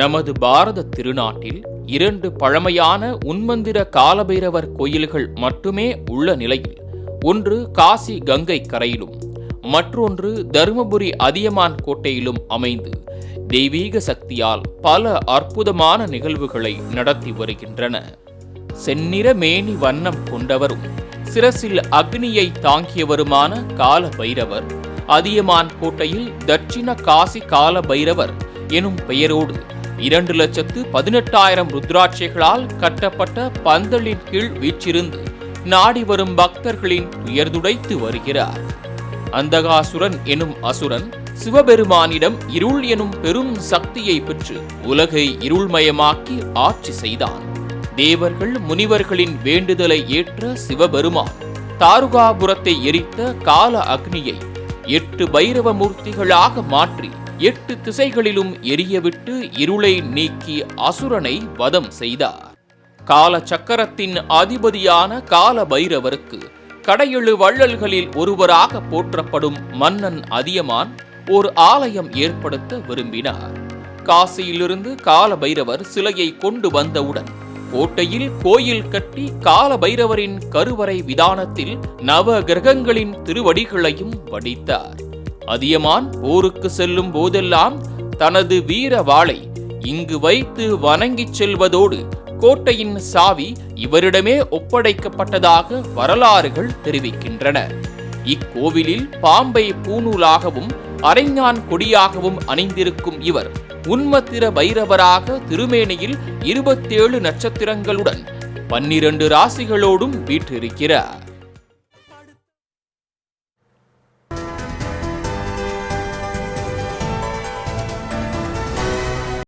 நமது பாரத திருநாட்டில் இரண்டு பழமையான உன்மந்திர காலபைரவர் கோயில்கள் மட்டுமே உள்ள நிலையில் ஒன்று காசி கங்கை கரையிலும் மற்றொன்று தருமபுரி அதியமான் கோட்டையிலும் அமைந்து தெய்வீக சக்தியால் பல அற்புதமான நிகழ்வுகளை நடத்தி வருகின்றன. செந்நிற மேனி வண்ணம் கொண்டவரும் சிரசில் அக்னியை தாங்கியவருமான கால பைரவர் அதியமான் கோட்டையில் தட்சிண காசி கால பைரவர் எனும் பெயரோடு இரண்டு லட்சத்து பதினெட்டாயிரம் ருத்ராட்சைகளால் கட்டப்பட்ட பந்தலின் கீழ் வீற்றிருந்து நாடி வரும் பக்தர்களின் துயர்துடைத்து வருகிறார். அந்தகாசுரன் எனும் அசுரன் சிவபெருமானிடம் இருள் எனும் பெரும் சக்தியை பெற்று உலகை இருள்மயமாக்கி ஆட்சி செய்தான். தேவர்கள் முனிவர்களின் வேண்டுதலை ஏற்ற சிவபெருமான் தாருகாபுரத்தை எரித்த கால அக்னியை எட்டு பைரவ மூர்த்திகளாக மாற்றி எட்டு திசைகளிலும் எரியவிட்டு இருளை நீக்கி அசுரனை வதம் செய்தார். கால சக்கரத்தின் அதிபதியான கால பைரவருக்கு கடையெழு வள்ளல்களில் ஒருவராக போற்றப்படும் மன்னன் அதியமான் ஒரு ஆலயம் ஏற்படுத்த விரும்பினார். காசியிலிருந்து கால பைரவர் சிலையை கொண்டு வந்தவுடன் கோட்டையில் கோயில் கட்டி கால பைரவரின் கருவறை விதானத்தில் நவ கிரகங்களின் திருவடிகளையும் வடித்தார். அதியமான் போருக்கு செல்லும் போதெல்லாம் தனது வீர வாளை இங்கு வைத்து வணங்கிச் செல்வதோடு கோட்டையின் சாவி இவரிடமே ஒப்படைக்கப்பட்டதாக வரலாறுகள் தெரிவிக்கின்றன. இக்கோவிலில் பாம்பை பூநூலாகவும் அரைஞான் கொடியாகவும் அணிந்திருக்கும் இவர் உன்மத்திர பைரவராக திருமேனியில் இருபத்தேழு நட்சத்திரங்களுடன் பன்னிரண்டு ராசிகளோடும் வீற்றிருக்கிறார்.